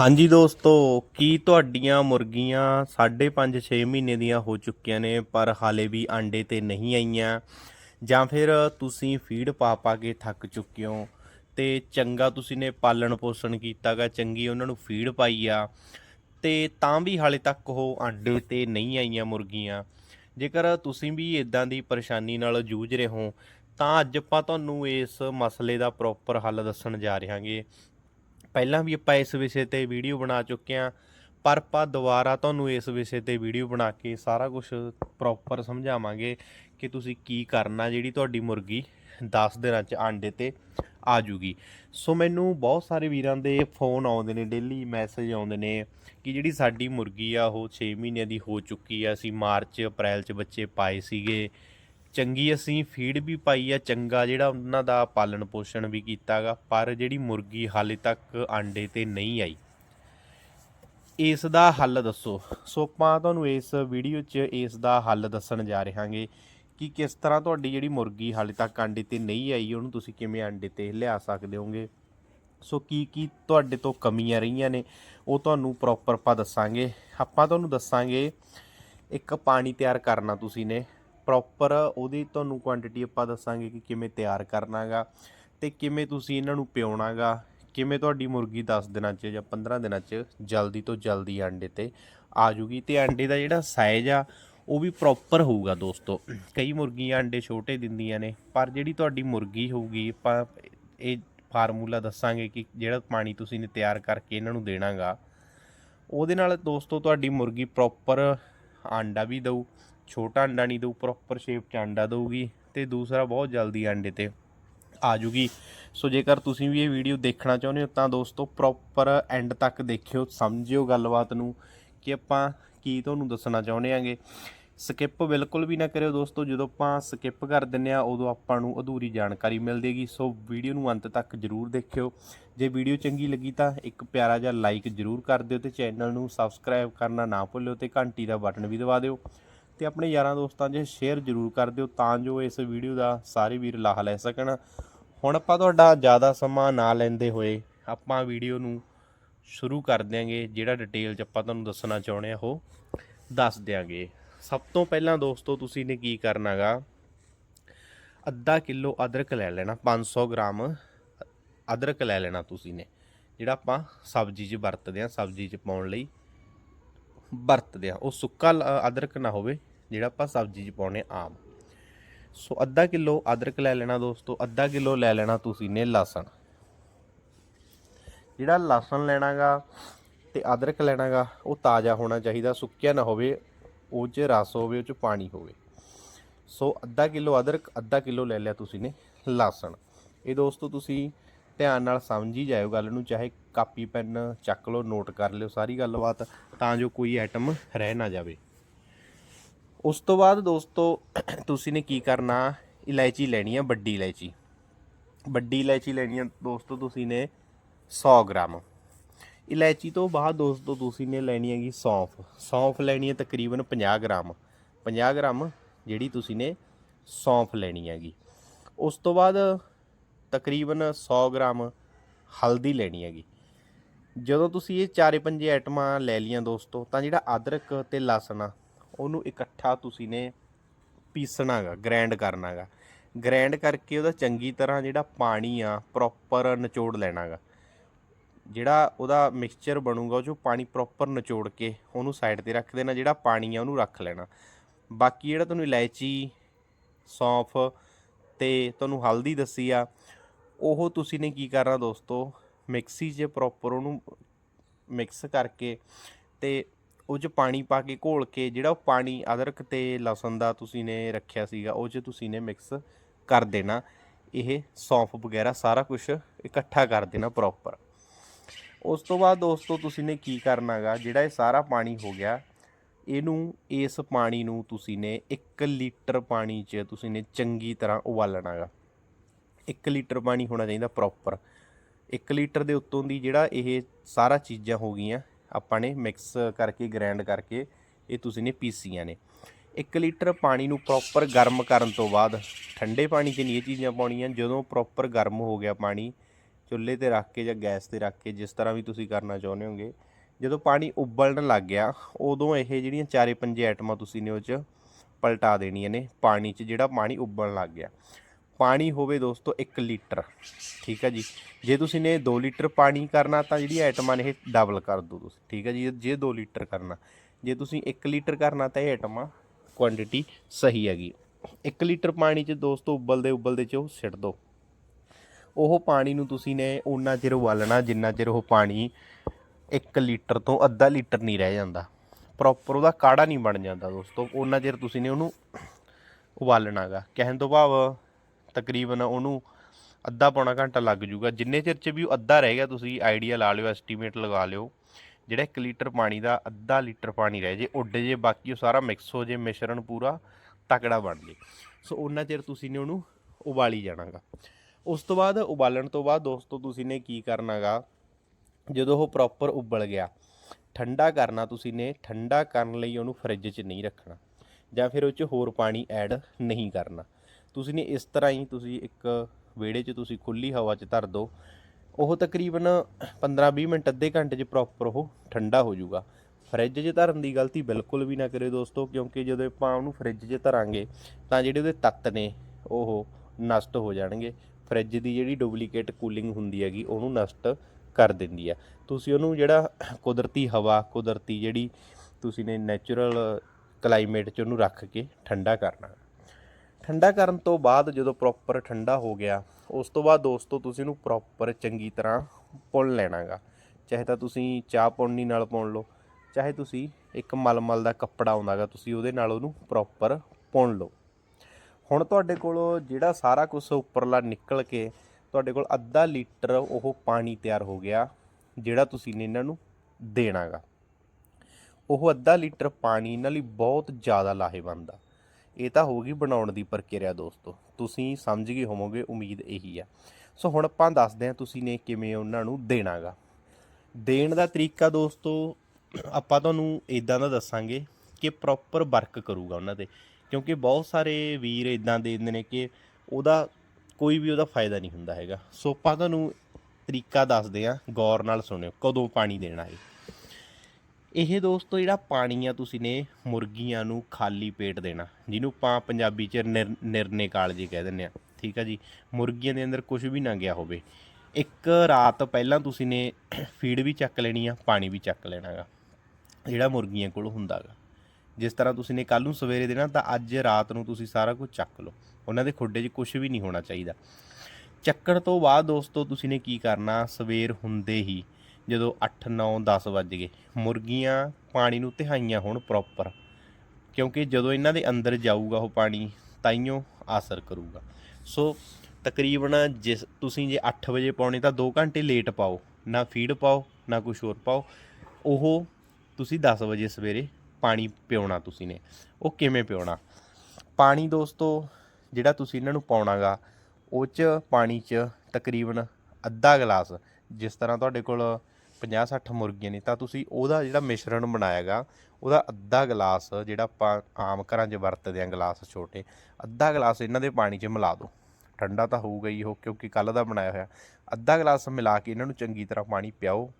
ਹਾਂਜੀ ਦੋਸਤੋ, ਕੀ ਤੁਹਾਡੀਆਂ ਮੁਰਗੀਆਂ 5.5 6 ਮਹੀਨੇ ਦੀਆਂ ਹੋ ਚੁੱਕੀਆਂ ਨੇ, ਪਰ ਹਾਲੇ ਵੀ ਆਂਡੇ ਤੇ ਨਹੀਂ ਆਈਆਂ? ਜਾਂ ਫਿਰ ਤੁਸੀਂ ਫੀਡ ਪਾ ਪਾ ਕੇ ਥੱਕ ਚੁੱਕੇ ਹੋ ਤੇ ਚੰਗਾ ਤੁਸੀਂ ਨੇ ਪਾਲਣ ਪੋਸ਼ਣ ਕੀਤਾਗਾ ਚੰਗੀ ਉਹਨਾਂ ਨੂੰ ਫੀਡ ਪਾਈ ਆ, ਤੇ ਤਾਂ ਵੀ ਹਾਲੇ ਤੱਕ ਉਹ ਆਂਡੇ ਤੇ ਨਹੀਂ ਆਈਆਂ ਮੁਰਗੀਆਂ? ਜੇਕਰ ਤੁਸੀਂ ਵੀ ਇਦਾਂ ਦੀ ਪਰੇਸ਼ਾਨੀ ਨਾਲ ਜੂਝ ਰਹੇ ਹੋ, ਤਾਂ ਅੱਜ ਆਪਾਂ ਤੁਹਾਨੂੰ ਇਸ ਮਸਲੇ ਦਾ ਪ੍ਰੋਪਰ ਹੱਲ ਦੱਸਣ ਜਾ ਰਹੇ ਹਾਂਗੇ ਪਹਿਲਾਂ ਵੀ ਆਪਾਂ ਇਸ ਵਿਸ਼ੇ ਤੇ ਵੀਡੀਓ ਬਣਾ ਚੁੱਕੇ ਹਾਂ, ਪਰ ਆਪਾਂ ਦੁਬਾਰਾ ਤੁਹਾਨੂੰ ਇਸ ਵਿਸ਼ੇ ਤੇ ਵੀਡੀਓ ਬਣਾ ਕੇ ਸਾਰਾ ਕੁਝ ਪ੍ਰੋਪਰ ਸਮਝਾਵਾਂਗੇ ਕਿ ਤੁਸੀਂ ਕੀ ਕਰਨਾ ਜਿਹੜੀ ਤੁਹਾਡੀ ਮੁਰਗੀ 10 ਦਿਨਾਂ ਚ ਆਂਡੇ ਤੇ ਆ ਜੂਗੀ। ਸੋ ਮੈਨੂੰ ਬਹੁਤ ਸਾਰੇ ਵੀਰਾਂ ਦੇ ਫੋਨ ਆਉਂਦੇ ਨੇ ਡੇਲੀ ਮੈਸੇਜ ਆਉਂਦੇ ਨੇ ਕਿ ਜਿਹੜੀ ਸਾਡੀ ਮੁਰਗੀ ਆ, ਉਹ 6 ਮਹੀਨਿਆਂ ਦੀ ਹੋ ਚੁੱਕੀ ਆ। ਅਸੀਂ ਮਾਰਚ, ਅਪ੍ਰੈਲ ਚ ਬੱਚੇ ਪਾਏ ਸੀਗੇ। ਚੰਗੀ ਅਸੀਂ ਫੀਡ ਵੀ ਪਾਈ ਆ, ਚੰਗਾ ਜਿਹੜਾ ਉਹਨਾਂ ਦਾ ਪਾਲਣ ਪੋਸ਼ਣ ਵੀ ਕੀਤਾਗਾ, ਪਰ ਜਿਹੜੀ ਮੁਰਗੀ ਹਾਲੇ ਤੱਕ ਆਂਡੇ ਤੇ ਨਹੀਂ ਆਈ। ਇਸ ਦਾ ਹੱਲ ਦੱਸੋ। ਸੋ ਆਪਾਂ ਤੁਹਾਨੂੰ ਇਸ ਵੀਡੀਓ 'ਚ ਇਸ ਦਾ ਹੱਲ ਦੱਸਣ ਜਾ ਰਹੇ ਹਾਂਗੇ ਕਿ ਕਿਸ ਤਰ੍ਹਾਂ ਤੁਹਾਡੀ ਜਿਹੜੀ ਮੁਰਗੀ ਹਾਲੇ ਤੱਕ ਆਂਡੇ ਤੇ ਨਹੀਂ ਆਈ, ਉਹਨੂੰ ਤੁਸੀਂ ਕਿਵੇਂ ਆਂਡੇ ਤੇ ਲਿਆ ਸਕਦੇ ਹੋਗੇ। ਸੋ ਕੀ ਕੀ ਤੁਹਾਡੇ ਤੋਂ ਕਮੀਆਂ ਰਹੀਆਂ ਨੇ, ਉਹ ਤੁਹਾਨੂੰ ਪ੍ਰੋਪਰ ਆਪਾਂ ਦੱਸਾਂਗੇ। ਆਪਾਂ ਤੁਹਾਨੂੰ ਦੱਸਾਂਗੇ, ਇੱਕ ਪਾਣੀ ਤਿਆਰ ਕਰਨਾ ਤੁਸੀਂ ਨੇ। ਪ੍ਰੋਪਰ ਉਹਦੀ ਤੁਹਾਨੂੰ ਕੁਆਂਟੀਟੀ ਆਪਾਂ ਦੱਸਾਂਗੇ ਕਿ ਕਿਵੇਂ ਤਿਆਰ ਕਰਨਾਗਾ ਤੇ ਕਿਵੇਂ ਤੁਸੀਂ ਇਹਨਾਂ ਨੂੰ ਪਿਉਣਾਗਾ, ਕਿਵੇਂ ਤੁਹਾਡੀ ਮੁਰਗੀ 10 ਦਿਨਾਂ 'ਚ ਜਾਂ 15 ਦਿਨਾਂ 'ਚ ਜਲਦੀ ਤੋਂ ਜਲਦੀ ਆਂਡੇ ਤੇ ਆ ਜੂਗੀ ਤੇ ਆਂਡੇ ਦਾ ਜਿਹੜਾ ਸਾਈਜ਼ ਆ, ਉਹ ਵੀ ਪ੍ਰੋਪਰ ਹੋਊਗਾ ਦੋਸਤੋ। ਕਈ ਮੁਰਗੀਆਂ ਆਂਡੇ ਛੋਟੇ ਦਿੰਦੀਆਂ ਨੇ, ਪਰ ਜਿਹੜੀ ਤੁਹਾਡੀ ਮੁਰਗੀ ਹੋਊਗੀ, ਆਪਾਂ ਇਹ ਫਾਰਮੂਲਾ ਦੱਸਾਂਗੇ ਕਿ ਜਿਹੜਾ ਪਾਣੀ ਤੁਸੀਂ ਨੇ ਤਿਆਰ ਕਰਕੇ ਇਹਨਾਂ ਨੂੰ ਦੇਣਾਗਾ, ਉਹਦੇ ਨਾਲ ਦੋਸਤੋ ਤੁਹਾਡੀ ਮੁਰਗੀ ਪ੍ਰੋਪਰ ਆਂਡਾ ਵੀ ਦਊ ਛੋਟਾ ਅੰਡਾ ਨਹੀਂ ਦਊ ਪ੍ਰੋਪਰ ਸ਼ੇਪ 'ਚ ਅੰਡਾ ਦਊਗੀ ਤੇ ਦੂਸਰਾ ਬਹੁਤ ਜਲਦੀ ਅੰਡੇ ਤੇ ਆ ਜੂਗੀ। ਸੋ ਜੇਕਰ ਤੁਸੀਂ ਵੀ ਇਹ ਵੀਡੀਓ ਦੇਖਣਾ ਚਾਹੁੰਦੇ ਹੋ, ਤਾਂ ਦੋਸਤੋ ਪ੍ਰੋਪਰ ਐਂਡ ਤੱਕ ਦੇਖਿਓ, ਸਮਝਿਓ ਗੱਲਬਾਤ ਨੂੰ ਕਿ ਆਪਾਂ ਕੀ ਤੁਹਾਨੂੰ ਦੱਸਣਾ ਚਾਹੁੰਦੇ ਆਂਗੇ ਸਕਿਪ ਬਿਲਕੁਲ ਵੀ ਨਾ ਕਰਿਓ ਦੋਸਤੋ, ਜਦੋਂ ਆਪਾਂ ਸਕਿਪ ਕਰ ਦਿੰਨੇ ਆ ਉਦੋਂ ਆਪਾਂ ਨੂੰ ਅਧੂਰੀ ਜਾਣਕਾਰੀ ਮਿਲਦੀਗੀ ਸੋ ਵੀਡੀਓ ਨੂੰ ਅੰਤ ਤੱਕ ਜਰੂਰ ਦੇਖਿਓ। ਜੇ ਵੀਡੀਓ ਚੰਗੀ ਲੱਗੀ ਤਾਂ ਇੱਕ ਪਿਆਰਾ ਜਿਹਾ ਲਾਈਕ ਜਰੂਰ ਕਰ ਦਿਓ ਤੇ ਚੈਨਲ ਨੂੰ ਸਬਸਕ੍ਰਾਈਬ ਕਰਨਾ ਨਾ ਭੁੱਲਿਓ ਤੇ ਘੰਟੀ ਦਾ ਬਟਨ ਵੀ ਦਬਾ ਦਿਓ। ਤੇ ਆਪਣੇ ਯਾਰਾਂ ਦੋਸਤਾਂ 'ਚ ਸ਼ੇਅਰ ਜ਼ਰੂਰ ਕਰ ਦਿਓ ਤਾਂ ਜੋ ਇਸ ਵੀਡੀਓ ਦਾ ਸਾਰੇ ਵੀਰ ਲਾਹਾ ਲੈ ਸਕਣ। ਹੁਣ ਆਪਾਂ ਤੁਹਾਡਾ ਜ਼ਿਆਦਾ ਸਮਾਂ ਨਾ ਲੈਂਦੇ ਹੋਏ ਆਪਾਂ ਵੀਡੀਓ ਨੂੰ ਸ਼ੁਰੂ ਕਰ ਦਿਆਂਗੇ, ਜਿਹੜਾ ਡਿਟੇਲ 'ਚ ਆਪਾਂ ਤੁਹਾਨੂੰ ਦੱਸਣਾ ਚਾਹੁੰਦੇ ਆ ਉਹ ਦੱਸ ਦਿਆਂਗੇ। ਸਭ ਤੋਂ ਪਹਿਲਾਂ ਦੋਸਤੋ, ਤੁਸੀਂ ਨੇ ਕੀ ਕਰਨਾਗਾ? ਅੱਧਾ ਕਿਲੋ ਅਦਰਕ ਲੈ ਲੈਣਾ 500 ਗ੍ਰਾਮ ਅਦਰਕ ਲੈ ਲੈਣਾ ਤੁਸੀਂ ਨੇ, ਜਿਹੜਾ ਆਪਾਂ ਸਬਜ਼ੀ 'ਚ ਵਰਤਦੇ ਆ, ਸਬਜ਼ੀ 'ਚ ਪਾਉਣ ਲਈ ਵਰਤਦੇ ਆ। ਉਹ ਸੁੱਕਾ ਲ- ਅਦਰਕ ਨਾ ਹੋਵੇ ਜਿਹੜਾ ਆਪਾਂ ਸਬਜ਼ੀ 'ਚ ਪਾਉਣੇ ਆਮ। ਸੋ ਅੱਧਾ ਕਿਲੋ ਅਦਰਕ ਲੈ ਲੈਣਾ ਦੋਸਤੋ, ਅੱਧਾ ਕਿਲੋ ਲੈ ਲੈਣਾ ਤੁਸੀਂ ਨੇ ਲਸਣ। ਜਿਹੜਾ ਲਸਣ ਲੈਣਾਗਾ ਤੇ ਅਦਰਕ ਲੈਣਾਗਾ, ਉਹ ਤਾਜ਼ਾ ਹੋਣਾ ਚਾਹੀਦਾ, ਸੁੱਕਿਆ ਨਾ ਹੋਵੇ, ਉਹ 'ਚ ਰਸ ਹੋਵੇ, ਉਹ 'ਚ ਪਾਣੀ ਹੋਵੇ। ਸੋ ਅੱਧਾ ਕਿਲੋ ਅਦਰਕ, ਅੱਧਾ ਕਿਲੋ ਲੈ ਲਿਆ ਤੁਸੀਂ ਨੇ ਲਸਣ। ਇਹ ਦੋਸਤੋ ਤੁਸੀਂ ਧਿਆਨ ਨਾਲ ਸਮਝੀ ਜਾਇਓ ਗੱਲ ਨੂੰ, ਚਾਹੇ ਕਾਪੀ, ਪੈਨ ਚੱਕ ਲਓ, ਨੋਟ ਕਰ ਲਿਓ ਸਾਰੀ ਗੱਲਬਾਤ, ਤਾਂ ਜੋ ਕੋਈ ਆਈਟਮ ਰਹਿ ਨਾ ਜਾਵੇ। ਉਸ ਤੋਂ ਬਾਅਦ ਦੋਸਤੋ, ਤੁਸੀਂ ਨੇ ਕੀ ਕਰਨਾ? ਇਲਾਇਚੀ ਲੈਣੀ ਆ, ਵੱਡੀ ਇਲਾਇਚੀ। ਵੱਡੀ ਇਲਾਇਚੀ ਲੈਣੀ ਹੈ ਦੋਸਤੋ, ਤੁਸੀਂ ਨੇ 100 ਗ੍ਰਾਮ। ਇਲਾਇਚੀ ਤੋਂ ਬਾਅਦ ਦੋਸਤੋ, ਤੁਸੀਂ ਨੇ ਲੈਣੀ ਹੈਗੀ ਸੌਂਫ। ਸੌਂਫ ਲੈਣੀ ਹੈ ਤਕਰੀਬਨ 50 ਗ੍ਰਾਮ। 50 ਗ੍ਰਾਮ ਜਿਹੜੀ ਤੁਸੀਂ ਨੇ ਸੌਂਫ ਲੈਣੀ ਹੈਗੀ। ਉਸ ਤੋਂ ਬਾਅਦ ਤਕਰੀਬਨ 100 ਗ੍ਰਾਮ ਹਲਦੀ ਲੈਣੀ ਹੈਗੀ। ਜਦੋਂ ਤੁਸੀਂ ਇਹ ਚਾਰੇ ਪੰਜੇ ਆਈਟਮਾਂ ਲੈ ਲੀਆਂ ਦੋਸਤੋ, ਤਾਂ ਜਿਹੜਾ ਅਦਰਕ ਤੇ ਲਸਣ ਆ ਉਹਨੂੰ ਇਕੱਠਾ ਤੁਸੀਂ ਨੇ ਪੀਸਣਾਗਾ ਗ੍ਰਾਈਂਡ ਕਰਨਾਗਾ ਗ੍ਰਾਈਂਡ ਕਰਕੇ ਉਹਦਾ ਚੰਗੀ ਤਰ੍ਹਾਂ ਜਿਹੜਾ ਪਾਣੀ ਆ ਪ੍ਰੋਪਰ ਨਿਚੋੜ ਲੈਣਾਗਾ ਜਿਹੜਾ ਉਹਦਾ ਮਿਕਸਚਰ ਬਣੂਗਾ, ਉਹ ਚੋਂ ਪਾਣੀ ਪ੍ਰੋਪਰ ਨਿਚੋੜ ਕੇ ਉਹਨੂੰ ਸਾਈਡ ਤੇ ਰੱਖ ਦੇਣਾ, ਜਿਹੜਾ ਪਾਣੀ ਆ ਉਹਨੂੰ ਰੱਖ ਲੈਣਾ। ਬਾਕੀ ਜਿਹੜਾ ਤੁਹਾਨੂੰ ਇਲਾਇਚੀ, ਸੌਂਫ ਤੇ ਤੁਹਾਨੂੰ ਹਲਦੀ ਦੱਸੀ ਆ, ਉਹ ਤੁਸੀਂ ਨੇ ਕੀ ਕਰਨਾ ਦੋਸਤੋ, ਮਿਕਸੀ 'ਚ ਪ੍ਰੋਪਰ ਉਹਨੂੰ ਮਿਕਸ ਕਰਕੇ ਤੇ ਉਹ 'ਚ ਪਾਣੀ ਪਾ ਕੇ ਘੋਲ ਕੇ ਜਿਹੜਾ ਉਹ ਪਾਣੀ ਅਦਰਕ ਤੇ ਲਸਣ ਦਾ ਤੁਸੀਂ ਨੇ ਰੱਖਿਆ ਸੀਗਾ, ਉਹ 'ਚ ਤੁਸੀਂ ਨੇ ਮਿਕਸ ਕਰ ਦੇਣਾ। ਇਹ ਸੌਂਫ ਵਗੈਰਾ ਸਾਰਾ ਕੁਝ ਇਕੱਠਾ ਕਰ ਦੇਣਾ ਪ੍ਰੋਪਰ ਉਸ ਤੋਂ ਬਾਅਦ ਦੋਸਤੋ ਤੁਸੀਂ ਨੇ ਕੀ ਕਰਨਾਗਾ ਜਿਹੜਾ ਇਹ ਸਾਰਾ ਪਾਣੀ ਹੋ ਗਿਆ, ਇਹਨੂੰ ਇਸ ਪਾਣੀ ਨੂੰ ਤੁਸੀਂ ਨੇ 1 ਲੀਟਰ ਪਾਣੀ 'ਚ ਤੁਸੀਂ ਨੇ ਚੰਗੀ ਤਰ੍ਹਾਂ ਉਬਾਲਣਾਗਾ 1 ਲੀਟਰ ਪਾਣੀ ਹੋਣਾ ਚਾਹੀਦਾ ਪ੍ਰੋਪਰ 1 ਲੀਟਰ ਦੇ ਉੱਤੋਂ ਦੀ ਜਿਹੜਾ ਇਹ ਸਾਰਾ ਚੀਜ਼ਾਂ ਹੋ ਗਈਆਂ ਆਪਾਂ ਨੇ ਮਿਕਸ ਕਰਕੇ ਗ੍ਰਾਈਂਡ ਕਰਕੇ ਇਹ ਤੁਸੀਂ ਨੇ ਪੀਸੀਆਂ ਨੇ। 1 ਲੀਟਰ ਪਾਣੀ ਨੂੰ ਪ੍ਰੋਪਰ ਗਰਮ ਕਰਨ ਤੋਂ ਬਾਅਦ ਠੰਡੇ ਪਾਣੀ 'ਚ ਨਹੀਂ ਇਹ ਚੀਜ਼ਾਂ ਪਾਉਣੀਆਂ, ਜਦੋਂ ਪ੍ਰੋਪਰ ਗਰਮ ਹੋ ਗਿਆ ਪਾਣੀ, ਚੁੱਲ੍ਹੇ ਤੇ ਰੱਖ ਕੇ ਜਾਂ ਗੈਸ ਤੇ ਰੱਖ ਕੇ, ਜਿਸ ਤਰ੍ਹਾਂ ਵੀ ਤੁਸੀਂ ਕਰਨਾ ਚਾਹੁੰਦੇ ਹੋਗੇ, ਜਦੋਂ ਪਾਣੀ ਉਬਲਣ ਲੱਗ ਗਿਆ, ਉਦੋਂ ਇਹ ਜਿਹੜੀਆਂ ਚਾਰੇ ਪੰਜੇ ਆਈਟਮਾਂ ਤੁਸੀਂ ਨੇ ਉਹ 'ਚ ਪਲਟਾ ਦੇਣੀਆਂ ਨੇ, ਪਾਣੀ 'ਚ ਜਿਹੜਾ ਪਾਣੀ ਉਬਲਣ ਲੱਗ ਗਿਆ। ਪਾਣੀ ਹੋਵੇ ਦੋਸਤੋ 1 ਲੀਟਰ, ਠੀਕ ਹੈ ਜੀ। ਜੇ ਤੁਸੀਂ ਨੇ 2 ਲੀਟਰ ਪਾਣੀ ਕਰਨਾ ਤਾਂ ਜਿਹੜੀ ਆਈਟਮਾਂ ਨੇ ਇਹ ਡਬਲ ਕਰ ਦਿਓ ਤੁਸੀਂ, ਠੀਕ ਹੈ ਜੀ। ਜੇ 2 ਲੀਟਰ ਕਰਨਾ, ਜੇ ਤੁਸੀਂ 1 ਲੀਟਰ ਕਰਨਾ ਤਾਂ ਇਹ ਆਈਟਮਾਂ ਕੁਆਂਟੀਟੀ ਸਹੀ ਹੈਗੀ। 1 ਲੀਟਰ ਪਾਣੀ 'ਚ ਦੋਸਤੋ ਉਬਲਦੇ ਉਬਲਦੇ 'ਚ ਉਹ ਸਿੱਟ ਦਿਓ ਉਹ ਪਾਣੀ ਨੂੰ ਤੁਸੀਂ ਨੇ ਉਨਾ ਚਿਰ ਉਬਾਲਣਾ ਜਿੰਨਾ ਚਿਰ ਉਹ ਪਾਣੀ 1 ਲੀਟਰ ਤੋਂ ਅੱਧਾ ਲੀਟਰ ਨਹੀਂ ਰਹਿ ਜਾਂਦਾ। ਪ੍ਰੋਪਰ ਉਹਦਾ ਕਾੜਾ ਨਹੀਂ ਬਣ ਜਾਂਦਾ ਦੋਸਤੋ ਉਨਾ ਚਿਰ ਤੁਸੀਂ ਨੇ ਉਹਨੂੰ ਉਬਾਲਣਾਗਾ। ਕਹਿਣ ਤੋਂ ਭਾਵ ਤਕਰੀਬਨ ਉਹਨੂੰ ਅੱਧਾ ਪੌਣਾ ਘੰਟਾ ਲੱਗ ਜੂਗਾ। ਜਿੰਨੇ ਚਿਰ ਚ ਵੀ ਉਹ ਅੱਧਾ ਰਹਿ ਗਿਆ, ਤੁਸੀਂ ਆਈਡੀਆ ਲਾ ਲਿਓ ਐਸਟੀਮੇਟ ਲਗਾ ਲਿਓ, ਜਿਹੜਾ 1 ਲੀਟਰ ਪਾਣੀ ਦਾ ਅੱਧਾ ਲੀਟਰ ਪਾਣੀ ਰਹਿ ਜੇ, ਉੱਡ ਜੇ, ਬਾਕੀ ਉਹ ਸਾਰਾ ਮਿਕਸ ਹੋ ਜੇ, ਮਿਸ਼ਰਣ ਪੂਰਾ ਤਕੜਾ ਬਣ ਜੇ। ਸੋ ਉਹਨਾਂ ਚਿਰ ਤੁਸੀਂ ਨੇ ਉਹਨੂੰ ਉਬਾਲੀ ਜਾਣਾਗਾ। ਉਸ ਤੋਂ ਬਾਅਦ ਉਬਾਲਣ ਤੋਂ ਬਾਅਦ ਦੋਸਤੋ ਤੁਸੀਂ ਨੇ ਕੀ ਕਰਨਾਗਾ, ਜਦੋਂ ਉਹ ਪ੍ਰੋਪਰ ਉਬਲ ਗਿਆ, ਠੰਡਾ ਕਰਨਾ ਤੁਸੀਂ ਨੇ, ਠੰਡਾ ਕਰਨ ਲਈ ਉਹਨੂੰ ਫਰਿੱਜ 'ਚ ਨਹੀਂ ਰੱਖਣਾ, ਜਾਂ ਫਿਰ ਉਹ 'ਚ ਹੋਰ ਪਾਣੀ ਐਡ ਨਹੀਂ ਕਰਨਾ। ਤੁਸੀਂ ਨੇ ਇਸ ਤਰ੍ਹਾਂ ਹੀ ਤੁਸੀਂ ਇੱਕ ਵਿਹੜੇ 'ਚ ਤੁਸੀਂ ਖੁੱਲੀ ਹਵਾ 'ਚ ਧਰ ਦਿਓ। ਉਹ ਤਕਰੀਬਨ 15-20 ਮਿੰਟ ਅੱਧੇ ਘੰਟੇ 'ਚ ਪ੍ਰੋਪਰ ਉਹ ਠੰਡਾ ਹੋ ਜਾਊਗਾ। ਫਰਿੱਜ 'ਚ ਧਰਨ ਦੀ ਗਲਤੀ ਬਿਲਕੁਲ ਵੀ ਨਾ ਕਰਿਓ ਦੋਸਤੋ, ਕਿਉਂਕਿ ਜਦੋਂ ਆਪਾਂ ਉਹਨੂੰ ਫਰਿੱਜ 'ਚ ਧਰਾਂਗੇ ਤਾਂ ਜਿਹੜੇ ਉਹਦੇ ਤੱਤ ਨੇ ਉਹ ਨਸ਼ਟ ਹੋ ਜਾਣਗੇ। ਫਰਿੱਜ ਦੀ ਜਿਹੜੀ ਡੁਪਲੀਕੇਟ ਕੂਲਿੰਗ ਹੁੰਦੀ ਹੈਗੀ, ਉਹਨੂੰ ਨਸ਼ਟ ਕਰ ਦਿੰਦੀ ਆ। ਤੁਸੀਂ ਉਹਨੂੰ ਜਿਹੜਾ ਕੁਦਰਤੀ ਹਵਾ, ਕੁਦਰਤੀ ਜਿਹੜੀ ਤੁਸੀਂ ਨੇ ਨੈਚੁਰਲ ਕਲਾਈਮੇਟ 'ਚ ਉਹਨੂੰ ਰੱਖ ਕੇ ਠੰਡਾ ਕਰਨਾ। ਠੰਡਾ ਕਰਨ ਤੋਂ ਬਾਅਦ ਜਦੋਂ ਪ੍ਰੋਪਰ ਠੰਡਾ ਹੋ ਗਿਆ, ਉਸ ਤੋਂ ਬਾਅਦ ਦੋਸਤੋ ਤੁਸੀਂ ਇਹਨੂੰ ਪ੍ਰੋਪਰ ਚੰਗੀ ਤਰ੍ਹਾਂ ਪੁਣ ਲੈਣਾਗਾ। ਚਾਹੇ ਤਾਂ ਤੁਸੀਂ ਚਾਹ ਪੁਣਨੀ ਨਾਲ ਪੁਣ ਲਓ, ਚਾਹੇ ਤੁਸੀਂ ਇੱਕ ਮਲਮਲ ਦਾ ਕੱਪੜਾ ਆਉਂਦਾਗਾ, ਤੁਸੀਂ ਉਹਦੇ ਨਾਲ ਉਹਨੂੰ ਪ੍ਰੋਪਰ ਪੁਣ ਲਓ। ਹੁਣ ਤੁਹਾਡੇ ਕੋਲ ਜਿਹੜਾ ਸਾਰਾ ਕੁਝ ਉੱਪਰਲਾ ਨਿਕਲ ਕੇ ਤੁਹਾਡੇ ਕੋਲ ਅੱਧਾ ਲੀਟਰ ਉਹ ਪਾਣੀ ਤਿਆਰ ਹੋ ਗਿਆ, ਜਿਹੜਾ ਤੁਸੀਂ ਨੇ ਇਹਨਾਂ ਨੂੰ ਦੇਣਾਗਾ। ਉਹ ਅੱਧਾ ਲੀਟਰ ਪਾਣੀ ਇਹਨਾਂ ਲਈ ਬਹੁਤ ਜ਼ਿਆਦਾ ਲਾਹੇਵੰਦ ਆ। ਇਹ ਤਾਂ ਹੋਊਗੀ ਬਣਾਉਣ ਦੀ ਪ੍ਰਕਿਰਿਆ ਦੋਸਤੋ। ਤੁਸੀਂ ਸਮਝ ਗਏ ਹੋਵੋਗੇ, ਉਮੀਦ ਇਹੀ ਆ। ਸੋ ਹੁਣ ਆਪਾਂ ਦੱਸਦੇ ਹਾਂ ਤੁਸੀਂ ਨੇ ਕਿਵੇਂ ਉਹਨਾਂ ਨੂੰ ਦੇਣਾਗਾ। ਦੇਣ ਦਾ ਤਰੀਕਾ ਦੋਸਤੋ, ਆਪਾਂ ਤੁਹਾਨੂੰ ਇਦਾਂ ਦਾ ਦੱਸਾਂਗੇ ਕਿ ਪ੍ਰੋਪਰ ਵਰਕ ਕਰੂਗਾ ਉਹਨਾਂ ਤੇ। ਕਿਉਂਕਿ ਬਹੁਤ ਸਾਰੇ ਵੀਰ ਇਦਾਂ ਦੇ ਦਿੰਦੇ ਨੇ ਕਿ ਉਹਦਾ ਕੋਈ ਵੀ ਉਹਦਾ ਫਾਇਦਾ ਨਹੀਂ ਹੁੰਦਾ ਹੈਗਾ। ਸੋ ਆਪਾਂ ਤੁਹਾਨੂੰ ਤਰੀਕਾ ਦੱਸਦੇ ਆ ਗੌਰ ਨਾਲ ਸੁਣਿਓ, ਕਦੋਂ ਪਾਣੀ ਦੇਣਾ ਹੈ ਇਹ ਦੋਸਤੋ ਜਿਹੜਾ ਪਾਣੀ ਆ ਤੁਸੀਂ ਨੇ ਮੁਰਗੀਆਂ ਨੂੰ ਖਾਲੀ ਪੇਟ ਦੇਣਾ, ਜਿਹਨੂੰ ਆਪਾਂ ਪੰਜਾਬੀ ਚ ਨਿਰ- ਨਿਰਨੇ ਕਾਲਜੇ ਕਹਿ ਦਿੰਦੇ ਆ, ਠੀਕ ਆ ਜੀ? ਮੁਰਗੀਆਂ ਦੇ ਅੰਦਰ ਕੁਝ ਵੀ ਨਾ ਗਿਆ ਹੋਵੇ, ਇੱਕ ਰਾਤ ਪਹਿਲਾਂ ਤੁਸੀਂ ਨੇ ਫੀਡ ਵੀ ਚੱਕ ਲੈਣੀ ਆ, ਪਾਣੀ ਵੀ ਚੱਕ ਲੈਣਾਗਾ, ਜਿਹੜਾ ਮੁਰਗੀਆਂ ਕੋਲ ਹੁੰਦਾਗਾ। ਜਿਸ ਤਰ੍ਹਾਂ ਤੁਸੀਂ ਨੇ ਕੱਲ ਨੂੰ ਸਵੇਰੇ ਦੇਣਾ ਤਾਂ ਅੱਜ ਰਾਤ ਨੂੰ ਤੁਸੀਂ ਸਾਰਾ ਕੁਝ ਚੱਕ ਲਓ, ਉਹਨਾਂ ਦੇ ਖੁੱਡੇ 'ਚ ਕੁਝ ਵੀ ਨਹੀਂ ਹੋਣਾ ਚਾਹੀਦਾ। ਚੱਕਣ ਤੋਂ ਬਾਅਦ ਦੋਸਤੋ ਤੁਸੀਂ ਨੇ ਕੀ ਕਰਨਾ, ਸਵੇਰ ਹੁੰਦੇ ਹੀ ਜਦੋਂ 8 9 10 ਵੱਜ ਗਏ, ਮੁਰਗੀਆਂ ਪਾਣੀ ਨੂੰ ਤਿਹਾਈਆਂ ਹੋਣ ਪ੍ਰੋਪਰ ਕਿਉਂਕਿ ਜਦੋਂ ਇਹਨਾਂ ਦੇ ਅੰਦਰ ਜਾਊਗਾ ਉਹ ਪਾਣੀ, ਤਾਈਓ ਆਸਰ ਕਰੂਗਾ। ਸੋ ਤਕਰੀਬਨ ਜਿਸ, ਤੁਸੀਂ ਜੇ 8 ਵਜੇ ਪਾਉਣੇ ਤਾਂ 2 ਘੰਟੇ ਲੇਟ ਪਾਓ, ਨਾ ਫੀਡ ਪਾਓ, ਨਾ ਕੁਝ ਹੋਰ ਪਾਓ। ਉਹ ਤੁਸੀਂ 10 ਵਜੇ ਸਵੇਰੇ ਪਾਣੀ ਪਿਉਣਾ ਤੁਸੀਂ ਨੇ। ਉਹ ਕਿਵੇਂ ਪਿਉਣਾ? ਪਾਣੀ ਦੋਸਤੋ, ਜਿਹੜਾ ਤੁਸੀਂ ਇਹਨਾਂ ਨੂੰ ਪਾਉਣਾਗਾ, ਉਹ ਚ ਪਾਣੀ ਚ ਤਕਰੀਬਨ ਅੱਧਾ ਗਲਾਸ, ਜਿਸ ਤਰ੍ਹਾਂ ਤੁਹਾਡੇ ਕੋਲ 50 60 ਮੁਰਗੀਆਂ ਨੇ, ਤਾਂ ਤੁਸੀਂ ਉਹਦਾ ਜਿਹੜਾ ਮਿਸ਼ਰਣ ਬਣਾਇਆਗਾ ਉਹਦਾ ਅੱਧਾ ਗਲਾਸ ਜਿਹੜਾ ਆਪਾਂ ਆਮ ਘਰਾਂ 'ਚ ਵਰਤਦੇ ਆਂ ਗਲਾਸ ਛੋਟੇ, ਅੱਧਾ ਗਲਾਸ ਇਹਨਾਂ ਦੇ ਪਾਣੀ 'ਚ ਮਿਲਾ ਦਿਓ। ਠੰਡਾ ਤਾਂ ਹੋਊਗਾ ਹੀ ਉਹ, ਕਿਉਂਕਿ ਕੱਲ ਦਾ ਬਣਾਇਆ ਹੋਇਆ। ਅੱਧਾ ਗਲਾਸ ਮਿਲਾ ਕੇ ਇਹਨਾਂ ਨੂੰ ਚੰਗੀ ਤਰ੍ਹਾਂ ਪਾਣੀ ਪਿਆਓ।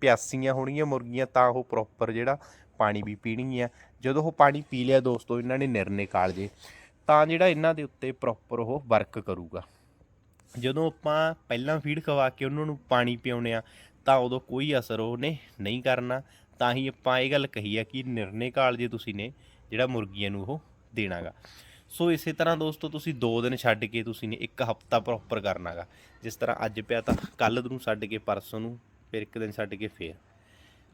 ਪਿਆਸੀਆਂ ਹੋਣਗੀਆਂ ਮੁਰਗੀਆਂ, ਤਾਂ ਉਹ ਪ੍ਰੋਪਰ ਜਿਹੜਾ ਪਾਣੀ ਵੀ ਪੀਣਗੀਆਂ। ਜਦੋਂ ਉਹ ਪਾਣੀ ਪੀ ਲਿਆ ਦੋਸਤੋ, ਇਹਨਾਂ ਨੇ ਨਿਰਨੇ ਕਾਲਜੇ ਤਾਂ ਜਿਹੜਾ ਇਹਨਾਂ ਦੇ ਉੱਤੇ ਪ੍ਰੋਪਰ ਉਹ ਵਰਕ ਕਰੂਗਾ। ਜਦੋਂ ਆਪਾਂ ਪਹਿਲਾਂ ਫੀਡ ਖਵਾ ਕੇ ਉਹਨਾਂ ਨੂੰ ਪਾਣੀ ਪਿਉਨੇ ਆ ਤਾਂ ਉਦੋਂ ਕੋਈ ਅਸਰ ਉਹਨੇ ਨਹੀਂ ਕਰਨਾ। ਤਾਂ ਹੀ ਆਪਾਂ ਇਹ ਗੱਲ ਕਹੀ ਆ ਕਿ ਨਿਰਣੇ ਕਾਲ ਜੇ ਤੁਸੀਂ ਨੇ, ਜਿਹੜਾ ਮੁਰਗੀਆਂ ਨੂੰ ਉਹ ਦੇਣਾਗਾ। ਸੋ ਇਸੇ ਤਰ੍ਹਾਂ ਦੋਸਤੋ, ਤੁਸੀਂ 2 ਦਿਨ ਛੱਡ ਕੇ ਤੁਸੀਂ ਨੇ ਇੱਕ ਹਫਤਾ ਪ੍ਰੋਪਰ ਕਰਨਾਗਾ। ਜਿਸ ਤਰ੍ਹਾਂ ਅੱਜ ਪਿਆ ਤਾਂ ਕੱਲ ਨੂੰ ਛੱਡ ਕੇ ਪਰਸੋਂ ਨੂੰ, ਫਿਰ ਇੱਕ ਦਿਨ ਛੱਡ ਕੇ ਫੇਰ।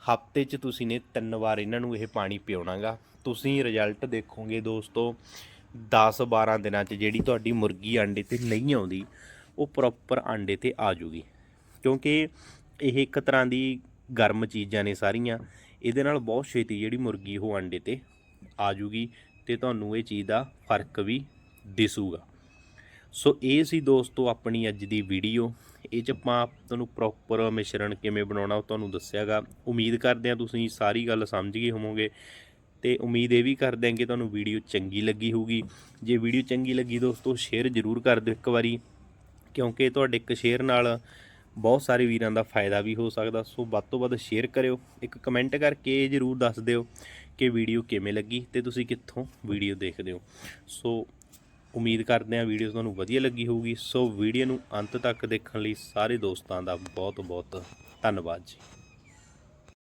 ਹਫ਼ਤੇ 'ਚ ਤੁਸੀਂ ਨੇ ਤਿੰਨ ਵਾਰ ਇਹਨਾਂ ਨੂੰ ਇਹ ਪਾਣੀ ਪਿਉਣਾਗਾ। ਤੁਸੀਂ ਰਿਜ਼ਲਟ ਦੇਖੋਗੇ ਦੋਸਤੋ 10-12 ਦਿਨਾਂ 'ਚ ਜਿਹੜੀ ਤੁਹਾਡੀ ਮੁਰਗੀ ਆਂਡੇ ਤੇ ਨਹੀਂ ਆਉਂਦੀ, ਉਹ ਪ੍ਰੋਪਰ ਆਂਡੇ ਤੇ ਆ ਜੂਗੀ। ਕਿਉਂਕਿ ਇਹ ਇੱਕ ਤਰ੍ਹਾਂ ਦੀ ਗਰਮ ਚੀਜ਼ਾਂ ਨੇ ਸਾਰੀਆਂ। ਇਹਦੇ ਨਾਲ ਬਹੁਤ ਛੇਤੀ ਜਿਹੜੀ ਮੁਰਗੀ ਉਹ ਆਂਡੇ ਤੇ ਆ ਜੂਗੀ ਤੇ ਤੁਹਾਨੂੰ ਇਹ ਚੀਜ਼ ਦਾ ਫ਼ਰਕ ਵੀ ਦਿਸੂਗਾ। ਸੋ ਇਹ ਸੀ ਦੋਸਤੋ ਆਪਣੀ ਅੱਜ ਦੀ ਵੀਡੀਓ। ਇਹ ਚ ਆਪਾਂ ਤੁਹਾਨੂੰ ਪ੍ਰੋਪਰ ਮਿਸ਼ਰਣ ਕਿਵੇਂ ਬਣਾਉਣਾ ਉਹ ਤੁਹਾਨੂੰ ਦੱਸਿਆਗਾ। ਉਮੀਦ ਕਰਦੇ ਹਾਂ ਤੁਸੀਂ ਸਾਰੀ ਗੱਲ ਸਮਝ ਗਏ ਹੋਵੋਗੇ। ਤੇ ਉਮੀਦ ਇਹ ਵੀ ਕਰਦੇ ਹਾਂ ਕਿ ਤੁਹਾਨੂੰ ਵੀਡੀਓ ਚੰਗੀ ਲੱਗੀ ਹੋਊਗੀ। ਜੇ ਵੀਡੀਓ ਚੰਗੀ ਲੱਗੀ ਦੋਸਤੋ, ਸ਼ੇਅਰ ਜ਼ਰੂਰ ਕਰ ਦਿਓ ਇੱਕ ਵਾਰੀ। ਕਿਉਂਕਿ ਤੁਹਾਡੇ ਇੱਕ ਸ਼ੇਅਰ ਨਾਲ ਬਹੁਤ ਸਾਰੇ ਵੀਰਾਂ ਦਾ ਫਾਇਦਾ ਵੀ ਹੋ ਸਕਦਾ। ਸੋ ਵੱਧ ਤੋਂ ਵੱਧ ਸ਼ੇਅਰ ਕਰਿਓ। ਇੱਕ ਕਮੈਂਟ ਕਰਕੇ ਜਰੂਰ ਦੱਸ ਦਿਓ ਕਿ ਵੀਡੀਓ ਕਿਵੇਂ ਲੱਗੀ ਤੇ ਤੁਸੀਂ ਕਿੱਥੋਂ ਵੀਡੀਓ ਦੇਖਦੇ ਹੋ। ਸੋ ਉਮੀਦ ਕਰਦੇ ਹਾਂ ਵੀਡੀਓ ਤੁਹਾਨੂੰ ਵਧੀਆ ਲੱਗੀ ਹੋਊਗੀ। ਸੋ ਵੀਡੀਓ ਨੂੰ ਅੰਤ ਤੱਕ ਦੇਖਣ ਲਈ ਸਾਰੇ ਦੋਸਤਾਂ ਦਾ ਬਹੁਤ ਬਹੁਤ ਧੰਨਵਾਦ ਜੀ।